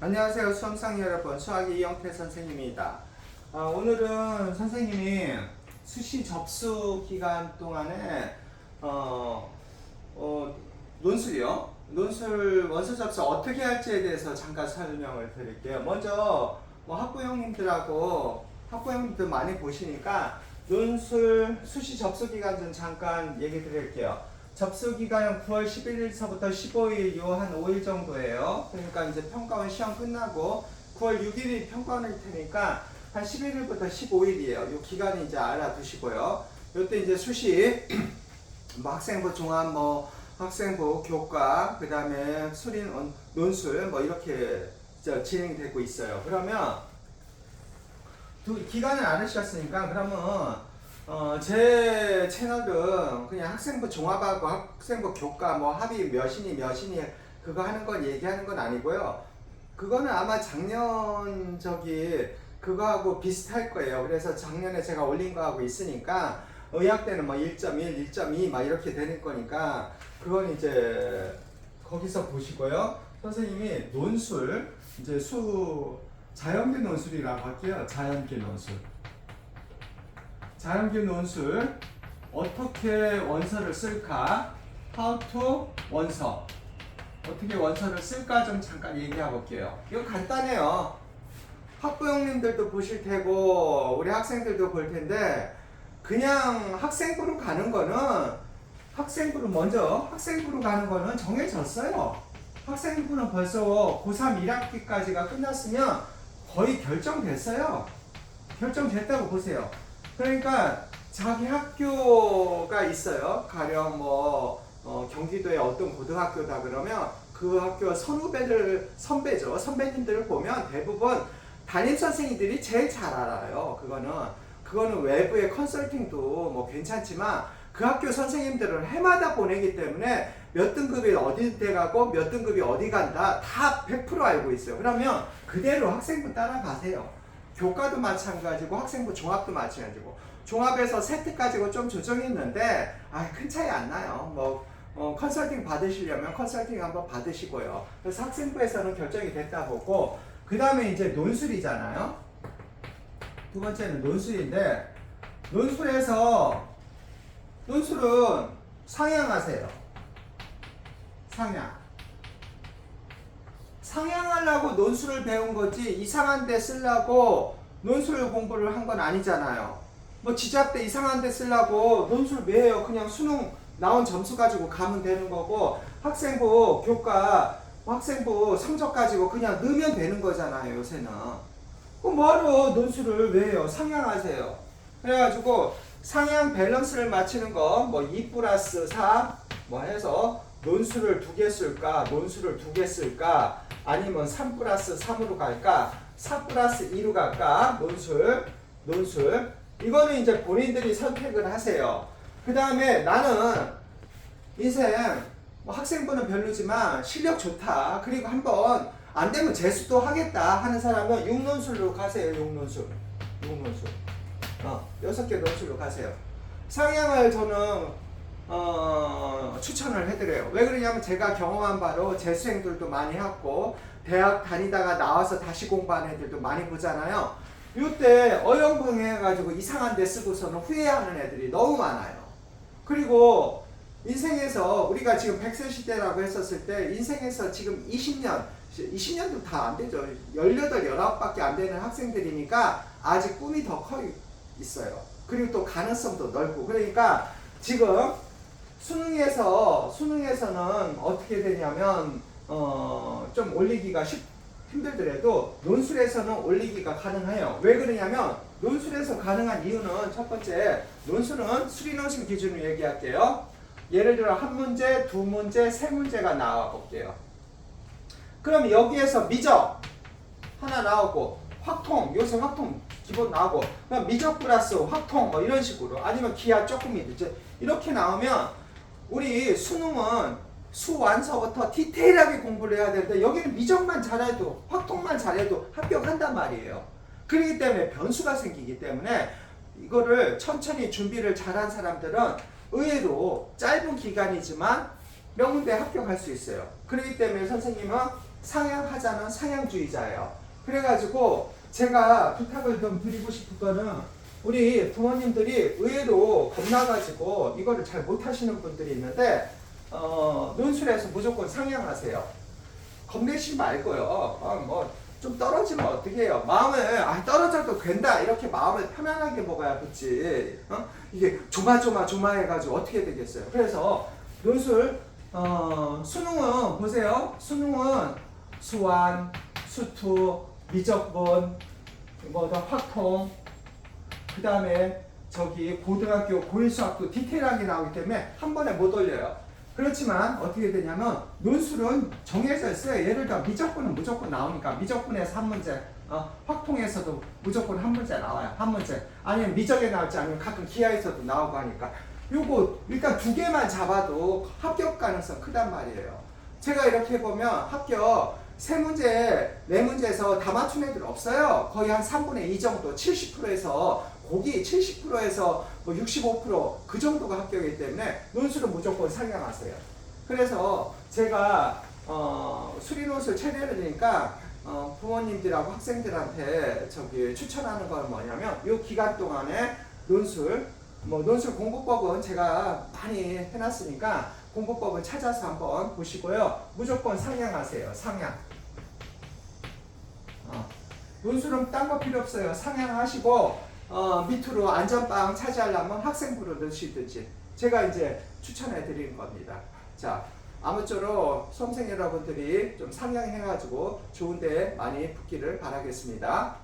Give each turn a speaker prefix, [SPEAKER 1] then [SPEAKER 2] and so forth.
[SPEAKER 1] 안녕하세요 수험생 여러분. 수학의 이영태 선생님입니다. 아, 오늘은 선생님이 수시 접수 기간 동안에 어, 어, 논술이요. 논술 원서 접수 어떻게 할지에 대해서 잠깐 설명을 드릴게요. 먼저 뭐 학부 형님들하고 학부 형님들 많이 보시니까 논술 수시 접수 기간 좀 잠깐 얘기 드릴게요 접수 기간은 9월 11일서부터 15일 요 한 5일 정도예요. 그러니까 이제 평가원 시험 끝나고 9월 6일이 평가원일 테니까 한 11일부터 15일이에요. 요 기간이 이제 알아두시고요. 요때 이제 수시 뭐 학생부 종합 뭐 학생부 교과 그다음에 원- 논술 뭐 이렇게 저 진행되고 있어요. 그러면 두 기간을 알으셨으니까 그러면 어, 제 채널은 그냥 학생부 종합하고 학생부 교과 뭐 합의 몇이니 몇이니 그거 하는 건 얘기하는 건 아니고요. 그거는 아마 작년 저기 그거하고 비슷할 거예요. 그래서 작년에 제가 올린 거하고 있으니까 의학 때는 뭐 1.1, 1.2 막 이렇게 되는 거니까 그건 이제 거기서 보시고요. 선생님이 논술 이제 수 자연계 논술이라고 할게요. 자연계 논술. 자연계 논술 어떻게 원서를 쓸까? How to 원서 어떻게 원서를 쓸까 좀 잠깐 얘기해 볼게요. 이거 간단해요. 학부형님들도 보실 테고 우리 학생들도 볼 텐데 그냥 학생부로 가는 거는 학생부로 먼저 학생부로 가는 거는 정해졌어요. 학생부는 벌써 고3 1학기까지가 끝났으면 거의 결정됐어요. 결정됐다고 보세요. 그러니까 자기 학교가 있어요. 가령 뭐 어, 경기도의 어떤 고등학교다 그러면 그 학교 선후배들 선배죠. 선배님들을 보면 대부분 담임 선생님들이 제일 잘 알아요. 그거는 그거는 외부의 컨설팅도 뭐 괜찮지만 그 학교 선생님들을 해마다 보내기 때문에 몇 등급이 어디 돼 가고 몇 등급이 어디 간다 다 100% 알고 있어요. 그러면 그대로 학생부 따라가세요. 교과도 마찬가지고 학생부 종합도 마찬가지고 종합에서 세트까지고 좀 조정했는데 아, 큰 차이 안 나요. 뭐 어, 컨설팅 받으시려면 컨설팅 한번 받으시고요. 그래서 학생부에서는 결정이 됐다 보고 그 다음에 이제 논술이잖아요. 두 번째는 논술인데 논술에서 논술은 상향하세요. 상향. 상향하려고 논술을 배운 거지 이상한 데 쓰려고 논술 공부를 한 건 아니잖아요. 뭐 지잡 때 이상한 데 쓰려고 논술 왜 해요? 그냥 수능 나온 점수 가지고 가면 되는 거고 학생부 교과 학생부 성적 가지고 그냥 넣으면 되는 거잖아요 요새는. 그럼 뭐하러 논술을 왜 해요? 상향하세요. 그래가지고 상향 밸런스를 맞추는 거 뭐 2 플러스 4 뭐 해서 논술을 두 개 쓸까? 논술을 두 개 쓸까? 아니면 3 플러스 3으로 갈까? 4 플러스 2로 갈까? 논술 논술. 이거는 이제 본인들이 선택을 하세요. 그 다음에 나는 인생 뭐 학생부는 별로지만 실력 좋다. 그리고 한번 안 되면 재수도 하겠다 하는 사람은 6논술로 가세요. 6논술. 6논술. 어, 6개 논술로 가세요. 상향을 저는 어, 추천을 해드려요. 왜 그러냐면 제가 경험한 바로 재수생들도 많이 했고 대학 다니다가 나와서 다시 공부하는 애들도 많이 보잖아요. 이때 어영부영 해가지고 이상한 데 쓰고서는 후회하는 애들이 너무 많아요. 그리고 인생에서 우리가 지금 100세 시대라고 했었을 때 인생에서 지금 20년 20년도 다 안 되죠. 18, 19밖에 안 되는 학생들이니까 아직 꿈이 더 커 있어요. 그리고 또 가능성도 넓고 그러니까 지금 수능에서 수능에서는 어떻게 되냐면 어, 좀 올리기가 쉽, 힘들더라도 논술에서는 올리기가 가능해요. 왜 그러냐면 논술에서 가능한 이유는 첫 번째 논술은 수리 논술 기준으로 얘기할게요. 예를 들어 한 문제, 두 문제, 세 문제가 나와 볼게요. 그럼 여기에서 미적 하나 나오고 확통 요새 확통 기본 나오고 그럼 미적 플러스 확통 뭐 이런 식으로 아니면 기하 조금 이제 이렇게 나오면 우리 수능은 수완서부터 디테일하게 공부를 해야 되는데 여기는 미적만 잘해도 확통만 잘해도 합격한단 말이에요. 그렇기 때문에 변수가 생기기 때문에 이거를 천천히 준비를 잘한 사람들은 의외로 짧은 기간이지만 명문대 합격할 수 있어요. 그렇기 때문에 선생님은 상향하자는 상향주의자예요. 그래가지고 제가 부탁을 좀 드리고 싶은 거는 우리 부모님들이 의외로 겁나가지고 이거를 잘 못하시는 분들이 있는데 어, 논술에서 무조건 상향하세요. 겁내지 말고요. 아, 뭐좀 떨어지면 어떻게 해요? 마음을 아, 떨어져도 된다 이렇게 마음을 편안하게 먹어야 그렇지. 어? 이게 조마조마 조마해가지고 어떻게 되겠어요? 그래서 논술 어, 수능은 보세요. 수능은 수완, 수투, 미적분, 뭐더 확통, 그 다음에 저기 고등학교 고일 수학도 디테일하게 나오기 때문에 한 번에 못 올려요. 그렇지만 어떻게 되냐면 논술은 정해져 있어요. 예를 들어 미적분은 무조건 나오니까 미적분에서 한 문제, 어, 확통에서도 무조건 한 문제 나와요. 한 문제. 아니면 미적에 나올지 아니면 가끔 기하에서도 나오고 하니까 요거 일단 두 개만 잡아도 합격 가능성 크단 말이에요. 제가 이렇게 보면 합격 세 문제, 네 문제에서 다 맞춘 애들 없어요. 거의 한 3분의 2 정도, 70%에서 고기 70%에서 뭐 65%그 정도가 합격이기 때문에 논술은 무조건 상향하세요. 그래서 제가 어, 수리 논술 체내려니까 어, 부모님들하고 학생들한테 저기 추천하는 건 뭐냐면 이 기간 동안에 논술 뭐 논술 공부법은 제가 많이 해놨으니까 공부법을 찾아서 한번 보시고요. 무조건 상향하세요. 상향. 어. 논술은 딴 거 필요 없어요. 상향하시고 어, 밑으로 안전빵 차지하려면 학생부로 넣으시든지 제가 이제 추천해 드리는 겁니다. 자, 아무쪼록 수험생 여러분들이 좀 상향해가지고 좋은 데 많이 붙기를 바라겠습니다.